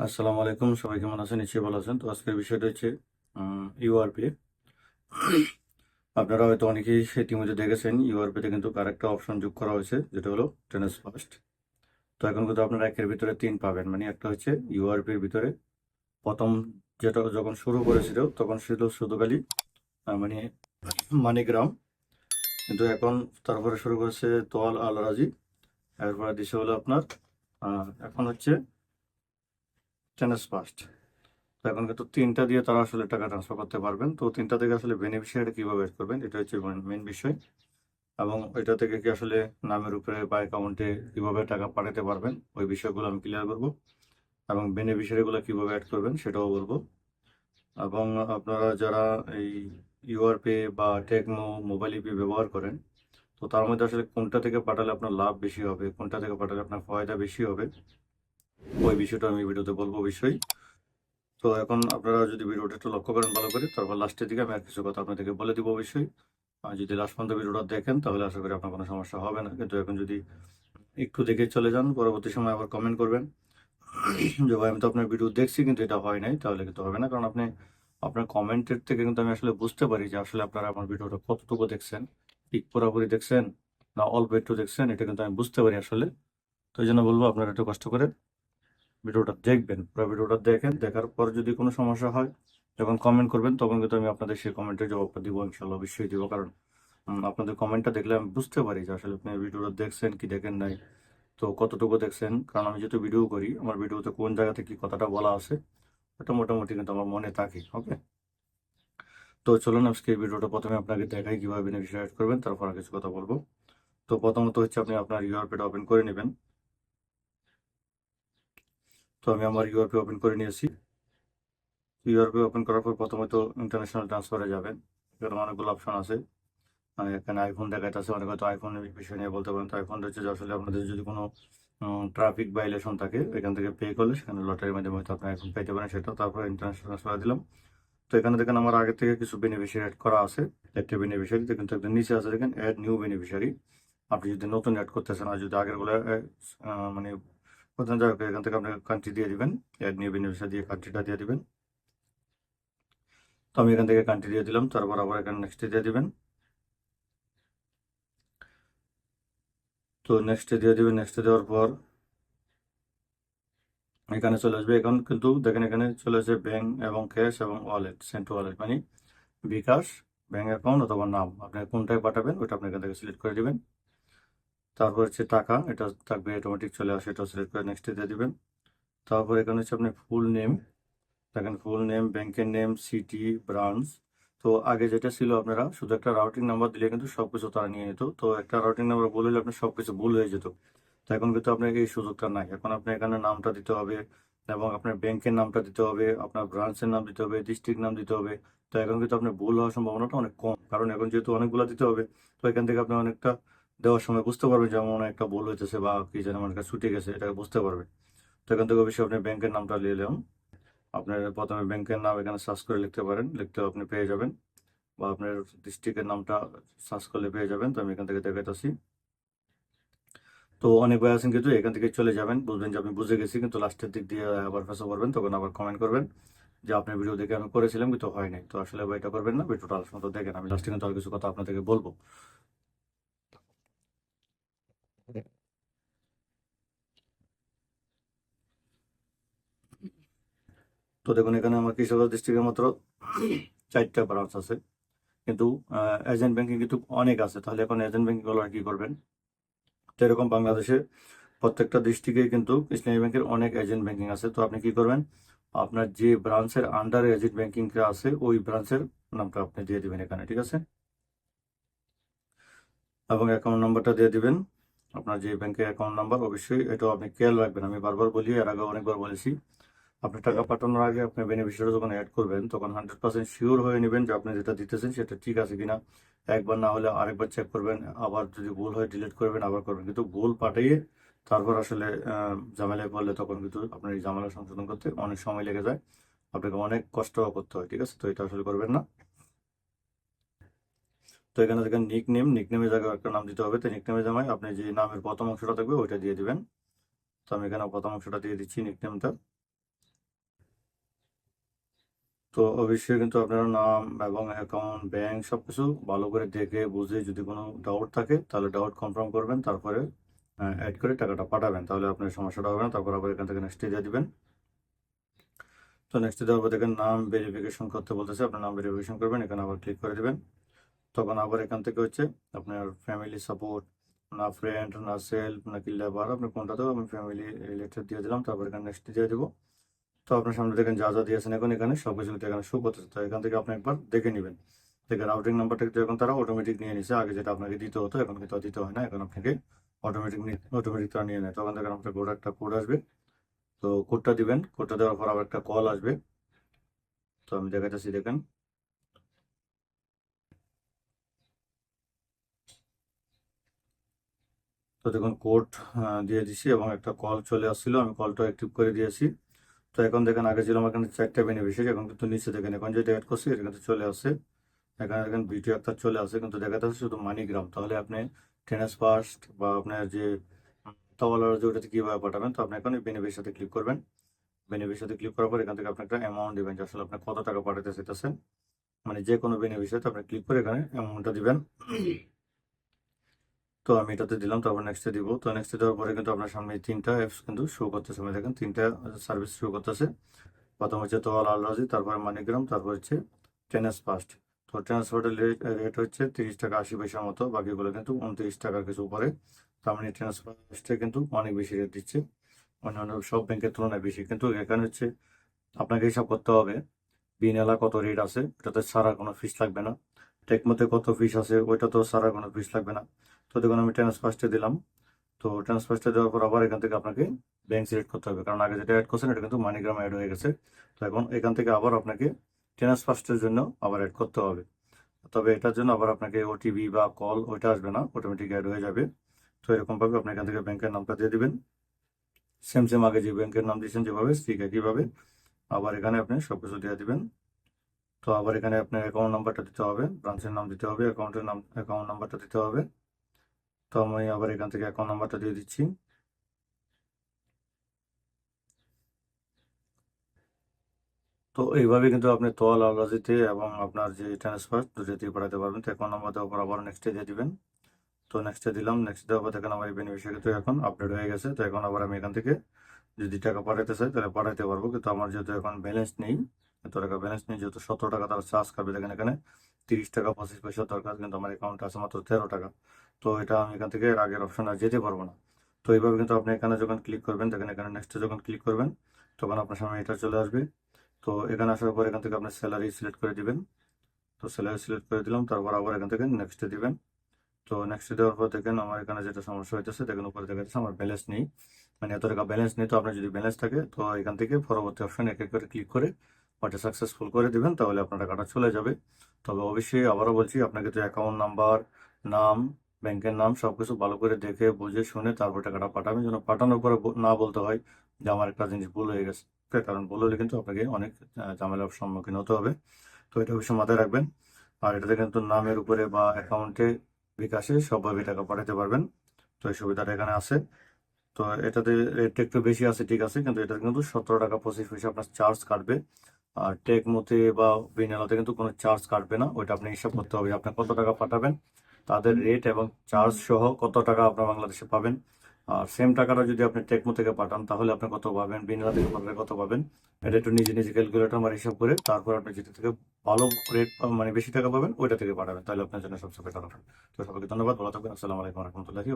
আসসালামু আলাইকুম। সবাই কেমন আছেন? নিশ্চয়ই ভালো আছেন। তো আজকের বিষয়টা হচ্ছে ইউআরপি। আপনারা হয়তো অনেকেই ইতিমধ্যে দেখেছেন, ইউআরপিতে কিন্তু আরেকটা অপশন যোগ করা হয়েছে, যেটা হলো টেনেস ফার্স্ট তো এখন কিন্তু আপনারা একের ভিতরে তিন পাবেন। মানে একটা হচ্ছে ইউআরপির ভিতরে প্রথম যেটা যখন শুরু করেছিল, তখন ছিল শুধু খালি মানে মানিগ্রাম। কিন্তু এখন তারপরে শুরু করেছে তোয়াল আল রাজি এরপরে দিছে হলো আপনার এখন হচ্ছে টেনেস ফার্স্ট তো এখন কিন্তু তিনটা দিয়ে তারা আসলে টাকা ট্রান্সফার করতে পারবেন। তো তিনটা থেকে আসলে বেনিফিশিয়ারি কীভাবে অ্যাড করবেন, এটা হচ্ছে মেন বিষয়। এবং এটা থেকে কি আসলে নামের উপরে বা অ্যাকাউন্টে কীভাবে টাকা পাঠাতে পারবেন, ওই বিষয়গুলো আমি ক্লিয়ার করব। এবং বেনিফিশিয়ারিগুলো কীভাবে অ্যাড করবেন, সেটাও বলব। এবং আপনারা যারা এই ইউআরপে বা টেকনো মোবাইল ইপি ব্যবহার করেন, তো তার মধ্যে আসলে কোনটা থেকে পাঠালে আপনার লাভ বেশি হবে, কোনটা থেকে পাঠালে আপনার ফায়দা বেশি হবে ওই বিষয়টা আমি ভিডিওতে বলব অবশ্যই। তো এখন আপনারা যদি ভিডিওটা একটু লক্ষ্য করেন ভালো করে, তারপর লাস্টের দিকে আমি আর কিছু কথা আপনাদেরকে বলে দিব অবশ্যই। আর যদি লাস্ট পর্যন্ত ভিডিওটা দেখেন, তাহলে আশা করি আপনার কোনো সমস্যা হবে না। কিন্তু এখন যদি একটু দেখে চলে যান, পরবর্তী সময় আবার কমেন্ট করবেন। যে ভাই, আমি তো আপনার ভিডিও দেখছি কিন্তু এটা হয় নাই, তাহলে কিন্তু হবে না। কারণ আপনি, আপনার কমেন্টের থেকে কিন্তু আমি আসলে বুঝতে পারি যে আসলে আপনারা আমার ভিডিওটা কতটুকু দেখছেন। ঠিক পুরোপুরি দেখছেন না অল্প একটু দেখছেন, এটা কিন্তু আমি বুঝতে পারি আসলে। তো এই জন্য বলব আপনারা একটু কষ্ট করে ভিডিওটা দেখবেন, পুরো ভিডিওটা দেখেন, দেখার পর যদি কোনো সমস্যা হয়, যখন কমেন্ট করবেন, তখন কিন্তু আমি আপনাদের সেই কমেন্টের জবাবটা দিব ইনশাল্লাহ অবশ্যই দিব। কারণ আপনাদের কমেন্টটা দেখলে আমি বুঝতে পারি যে আসলে আপনি ভিডিওটা দেখছেন কি দেখেন নাই। তো কতটুকু দেখছেন? কারণ আমি যেহেতু ভিডিও করি, আমার ভিডিওতে কোন জায়গাতে কি কথাটা বলা আছে ওটা মোটামুটি কিন্তু আমার মনে থাকে ওকে তো চলুন আজকে এই ভিডিওটা প্রথমে আপনাকে দেখাই কীভাবে বেনিফিশিয়ারি করবেন, তারপর কিছু কথা বলব। তো প্রথমত হচ্ছে আপনি আপনার ইউআরপিটা ওপেন করে নেবেন। তো আমি আমার ইউআরপি ওপেন করে নিয়েছি। ইউআরপি ওপেন করার পর প্রথমে তো ইন্টারন্যাশনাল ট্রান্সফারে যাবেন। এখানে অনেকগুলো অপশন আছে। এখানে আইফোন দেখাইতেছে, অনেক হয়তো আইফোনের বিষয় নিয়ে বলতে পারেন। তো আইফোন হচ্ছে যে আসলে আপনাদের যদি কোনো ট্রাফিক ভাইলেশন থাকে, এখান থেকে পে করলে সেখানে লটারির মাধ্যমে হয়তো আপনি আইফোন পেতে পারেন। সেটা তারপরে ইন্টারন্যাশনাল ট্রান্সফার দিলাম। তো এখানে দেখেন আমার আগে থেকে কিছু বেনিফিশিয়ারি অ্যাড করা আছে। একটা বেনিফিশিয়ারি কিন্তু একদম নিচে আছে। দেখেন অ্যাড নিউ বেনিফিশিয়ারি আপনি যদি নতুন অ্যাড করতেছেন আর যদি আগেরগুলো মানে প্রথম যাই হোক, এখান থেকে আপনি কান্ট্রি দিয়ে দিবেন অ্যাড নিউ বেনিফিশিয়ারি দিয়ে কান্ট্রিটা দিয়ে দিবেন। তো আমি এখান থেকে কান্ট্রি দিয়ে দিলাম তারপর আবার এখানে নেক্সট দিয়ে দিবেন। তো নেক্সটে দিয়ে দিবেন নেক্সটে দেওয়ার পর এখানে চলে আসবে এখন কিন্তু দেখেন এখানে চলে আসবে ব্যাংক এবং ক্যাশ এবং ওয়ালেট সেন্ট ওয়ালেট মানে বিকাশ ব্যাংক অ্যাকাউন্ট অথবা নাম। আপনি কোনটায় পাঠাবেন ওটা আপনি এখান থেকে সিলেক্ট করে দিবেন। তারপর হচ্ছে টাকা, এটা থাকবে অটোমেটিক চলে আসে, এটা সিলেক্ট করে নেক্সটে দিয়ে দেবেন। তারপর এখানে হচ্ছে আপনি ফুল নেম দেখেন ফুল নেম ব্যাংকের নেম সিটি ব্রাঞ্চ তো আগে যেটা ছিল আপনারা শুধু একটা রাউটিং নাম্বার দিলে কিন্তু সবকিছু তারা নিয়ে নিত। তো একটা রাউটিং নাম্বার বলে হলে আপনার সবকিছু ভুল হয়ে যেত। তো এখন কিন্তু আপনার এই সুযোগটা নাই। এখন আপনি এখানে নামটা দিতে হবে এবং আপনার ব্যাংকের নামটা দিতে হবে, আপনার ব্রাঞ্চের নাম দিতে হবে ডিস্ট্রিক্ট নাম দিতে হবে। তো এখন কিন্তু আপনার ভুল হওয়ার সম্ভাবনাটা অনেক কম। কারণ এখন যেহেতু অনেকগুলো দিতে হবে, তো এখান থেকে আপনি অনেকটা দেওয়ার সময় বুঝতে পারবেন যে আমার একটা ভুল হইতেছে বা কি যেন আমার কাছে ছুটে গেছে এটা বুঝতে পারবে। তো এখান থেকে অবশ্যই আপনি ব্যাংকের নামটা নিয়ে এলাম আপনার প্রথমে ব্যাংকের নাম এখানে সার্চ করে লিখতে পারেন, লিখতে আপনি পেয়ে যাবেন। বা আপনার ডিস্ট্রিক্টের নামটা সার্চ করলে পেয়ে যাবেন, তো আমি এখান থেকে দেখাইতেছি। তো অনেক ভাই আছেন কিন্তু, এখান থেকে চলে যাবেন, বুঝবেন যে আমি বুঝে গেছি, কিন্তু লাস্টের দিক দিয়ে আবার ফেসও করবেন, তখন আবার কমেন্ট করবেন যে আপনার ভিডিও দেখে আমি করেছিলাম, কিন্তু হয় নাই। তো আসলে ভাই এটা করবেন না ভিডিওটা আলোচনা তো দেখেন, আমি লাস্টে কিন্তু আর কিছু কথা আপনাদেরকে বলব। তো দেখুন, এখানে আমার কৃষকগঞ্জ ডিস্ট্রিক্টের মাত্র চারটা ব্রাঞ্চ আছে। কিন্তু এজেন্ট ব্যাংকিং কিন্তু অনেক আছে। তাহলে এখন এজেন্ট ব্যাংকিংগুলো আর কি করবেন? তো এরকম বাংলাদেশে প্রত্যেকটা ডিস্ট্রিক্টে কিন্তু ইসলামী ব্যাংকের অনেক এজেন্ট ব্যাংকিং আছে। তো আপনি কি করবেন? আপনার যে ব্রাঞ্চের আন্ডারে এজেন্ট ব্যাংকিং আছে, ওই ব্রাঞ্চের নামটা আপনি দিয়ে দিবেন এখানে, ঠিক আছে? এবং অ্যাকাউন্ট নাম্বারটা দিয়ে দিবেন। আপনার যে ব্যাংকের অ্যাকাউন্ট নাম্বার অবশ্যই এটাও আপনি খেয়াল রাখবেন। আমি বারবার বলি, এর আগে অনেকবার বলেছি আপনি টাকা পাঠানোর আগে আপনি বেনিফিশিয়ারি যখন অ্যাড করবেন, তখন হান্ড্রেড পার্সেন্ট শিওর হয়ে নেবেন যে আপনি যেটা দিতেছেন সেটা ঠিক আছে কিনা। একবার না হলে আরেকবার চেক করবেন, আবার যদি ভুল হয় ডিলিট করবেন, আবার করবেন। কিন্তু ভুল পাঠিয়ে তারপর আসলে ঝামেলায় পড়লে তখন কিন্তু আপনার এই ঝামেলা সংশোধন করতে অনেক সময় লেগে যায়। আপনাকে অনেক কষ্ট করতে হয়, ঠিক আছে? তো এটা আসলে করবেন না। তো এখানে দেখেন নিক নেম নিক নেমের জায়গায় একটা নাম দিতে হবে। তো নিক নেমে জায়গায় আপনি যে নামের প্রথম অংশটা থাকবে, ওইটা দিয়ে দিবেন। তো আমি এখানে প্রথম অংশটা দিয়ে দিচ্ছি নিক নেমটা তো অবশ্যই কিন্তু আপনারা নাম এবং অ্যাকাউন্ট ব্যাংক সব কিছু ভালো করে দেখে, বুঝে যদি কোনো ডাউট থাকে, তাহলে ডাউট কনফার্ম করবেন, তারপরে অ্যাড করে টাকাটা পাঠাবেন। তাহলে আপনার সমস্যাটা হবে না, তারপর আবার এখান থেকে নেক্সটে দিয়ে দিবেন। তো নেক্সটে দেওয়ার পর দেখেন নাম ভেরিফিকেশন করতে বলতেছে, আপনার নাম ভেরিফিকেশন করবেন, এখানে আবার ক্লিক করে দিবেন। তখন আবার এখান থেকে হচ্ছে আপনার ফ্যামিলি সাপোর্ট না ফ্রেন্ড না সেলফ নাকি লেবার আপনি কোনটাতেও আমি ফ্যামিলি রিলেটেড দিয়ে দিলাম, তারপর এখানে নেক্সট দিয়ে দেবো। তো আপনার সামনে দেখেন যা যা দিয়েছেন এখন এখানে সব কিছু এখানে শো করতেছে। তো এখান থেকে আপনি একবার দেখে নেবেন। দেখেন রাউটিং নাম্বারটা কিন্তু এখন তারা অটোমেটিক নিয়ে নিছে, আগে যেটা আপনাকে দিতে হতো, এখন কিন্তু দিতে হয় না, এখন আপনাকে অটোমেটিক অটোমেটিক তারা নিয়ে নেয়। তখন দেখেন আপনার কোড একটা কোড আসবে। তো কোডটা দিবেন কোডটা দেওয়ার পর আবার একটা কল আসবে। তো আমি দেখাচ্ছি দেখেন। তো দেখুন কোড দিয়ে দিছি এবং একটা কল চলে আসছিল। আমি কলটা অ্যাক্টিভ করে দিয়েছি। তো এখন দেখেন আগে ছিল আমার এখানে চারটা বেনিফিশিয়ারি এখন কিন্তু নিচে দেখেন, এখন যেটা অ্যাড করছি এটা কিন্তু চলে আসছে। এখানে দেখেন ভিডিও একটা চলে আসে কিন্তু দেখাতে হচ্ছে শুধু মানিগ্রাম তাহলে আপনি টেনেস ফার্স্ট বা আপনার যে তবলার যে ওটাতে কীভাবে পাঠাবেন? তো আপনি এখন সাথে ক্লিক করবেন। সাথে ক্লিক করার পর এখান থেকে আপনি একটা অ্যামাউন্ট দিবেন, যে আসলে আপনি কত টাকা পাঠাতে চাইতেছেন। মানে যে কোনো বেনিফিশিয়ারিতে আপনি ক্লিক করে এখানে অ্যামাউন্টটা দিবেন। তো আমি এটাতে দিলাম, তারপর নেক্সটে দিব। তো নেক্সটে দেওয়ার পরে কিন্তু আপনার সামনে তিনটা অ্যাপস কিন্তু শো করতেছে। মানে দেখেন, তিনটা সার্ভিস শো করতেছে। প্রথম হচ্ছে তোয়াল আলরাজি তারপরে মানিগ্রাম তারপর হচ্ছে টেনেস ফার্স্ট তো টেনেস ফার্স্টের রেট হচ্ছে তিরিশ টাকা আশি পয়সার মতো, বাকিগুলো কিন্তু উনত্রিশ টাকার কিছু উপরে। তার মানে টেনেস ফার্স্টে কিন্তু অনেক বেশি রেট দিচ্ছে। অন্যান্য সব ব্যাংকের তুলনায় বেশি। কিন্তু এখানে হচ্ছে আপনাকে হিসাব করতে হবে, বিনেলা কত রেট আছে, এটাতে সারা কোনো ফিস লাগবে না। টেকমোতে কত ফিস আছে ওইটা তো সারা কোনো ফিস লাগবে না। তো দেখুন আমি ট্রান্সফার্স্টে দিলাম। তো ট্রান্সফার্স্টে দেওয়ার পর আবার এখান থেকে আপনাকে ব্যাংক সিলেক্ট করতে হবে। কারণ আগে যেটা অ্যাড করছেন, এটা কিন্তু মানিগ্রাম অ্যাড হয়ে গেছে। তো এখন এখান থেকে আবার আপনাকে ট্রান্সফার্স্টের জন্য আবার অ্যাড করতে হবে। তবে এটার জন্য আবার আপনাকে ওটিপি বা কল ওইটা আসবে না অটোমেটিক অ্যাড হয়ে যাবে। তো এরকমভাবে আপনি এখান থেকে ব্যাংকের নামটা দিয়ে দিবেন। সেম সেম আগে যে ব্যাংকের নাম দিয়েছেন যেভাবে, ঠিক একইভাবে আবার এখানে আপনি সব কিছু দিয়ে দিবেন। তো আবার এখানে আপনার অ্যাকাউন্ট নাম্বারটা দিতে হবে ব্রাঞ্চের নাম দিতে হবে অ্যাকাউন্টের নাম অ্যাকাউন্ট নাম্বারটা দিতে হবে। তো আমি আবার এখান থেকে অ্যাকাউন্ট নাম্বারটা দিয়ে দিচ্ছি। তো এইভাবে কিন্তু আপনি তোয়াল আলাজিতে এবং আপনার যে ট্রান্সফার দুটোতেই পাঠাতে পারবেন। তো অ্যাকাউন্ট নাম্বার দেওয়ার পর আবার নেক্সটে দিয়ে দিবেন। তো নেক্সটে দিলাম নেক্সট দেওয়ার পর দেখেন আমার এই বেনিফিশিয়ারি তো এখন আপডেট হয়ে গেছে। তো এখন আবার আমি এখান থেকে যদি টাকা পাঠাতে চাই, তাহলে পাঠাতে পারব। কিন্তু আমার যেহেতু এখন ব্যালেন্স নেই, এত টাকা ব্যালেন্স নেই, যেহেতু সতেরো টাকা তারা চার্জ করবে। দেখেন এখানে তিরিশ টাকা, পঁচিশ পয়সা দরকার। কিন্তু আমার অ্যাকাউন্টে আছে মাত্র তেরো টাকা। তো এটা আমি এখান থেকে আগের অপশন আর যেতে পারব না। তো এইভাবে কিন্তু আপনি এখানে যখন ক্লিক করবেন, দেখেন এখানে নেক্সটে যখন ক্লিক করবেন, তখন আপনার সামনে এটা চলে আসবে। তো এখানে আসার পর এখান থেকে আপনার স্যালারি সিলেক্ট করে দিবেন। তো স্যালারি সিলেক্ট করে দিলাম, তারপর আবার এখান থেকে নেক্সটে দিবেন। তো নেক্সটে দেওয়ার পর দেখেন আমার এখানে যেটা সমস্যা হইতেছে, দেখেন উপরে দেখা যাচ্ছে আমার ব্যালেন্স নেই। মানে এত টাকা ব্যালেন্স নেই, তো আপনার যদি ব্যালেন্স থাকে, তো এখান থেকে পরবর্তী অপশন এক এক করে ক্লিক করে ওটা সাকসেসফুল করে দিবেন, তাহলে আপনার টাকাটা চলে যাবে। তবে অবশ্যই আবারও বলছি, আপনাকে তো অ্যাকাউন্ট নাম্বার নাম ব্যাংকের নাম সব কিছু ভালো করে দেখে, বুঝে, শুনে তারপর টাকাটা পাঠাবেন যেন পাঠানোর পরে না বলতে হয় যে আমার একটা জিনিস ভুল হয়ে গেছে? কারণ ভুল হলে কিন্তু আপনাকে অনেক ঝামেলার সম্মুখীন হতে হবে। তো এটা অবশ্যই মাথায় রাখবেন। আর এটাতে কিন্তু নামের উপরে বা অ্যাকাউন্টে বিকাশে সবভাবে টাকা পাঠাতে পারবেন। তো এই সুবিধাটা এখানে আছে। তো এটাতে রেটটা একটু বেশি আছে, ঠিক আছে, কিন্তু এটা কিন্তু সতেরো টাকা পঁচিশ পয়সা আপনার চার্জ কাটবে। আর টেক মতে বা বিনালাতে কিন্তু কোনো চার্জ কাটবে না। ওইটা আপনি হিসাব করতে হবে আপনি কত টাকা পাঠাবেন। তাদের রেট এবং চার্জ সহ কত টাকা আপনার বাংলাদেশে পাবেন। আর সেম টাকাটা যদি আপনি টেকমো থেকে পাঠান, তাহলে আপনি কত পাবেন? বিনলা থেকে পাঠালে কত পাবেন? এটা একটু নিজে নিজে ক্যালকুলেটর আমার হিসাব করে তারপর আপনি যেটা থেকে ভালো রেট মানে বেশি টাকা পাবেন, ওইটা থেকে পাঠাবেন। তাহলে আপনার জন্য সবচেয়ে বেটার তো সবাইকে ধন্যবাদ, ভালো থাকবেন। আসসালামু আলাইকুম রহমতুল্লাহি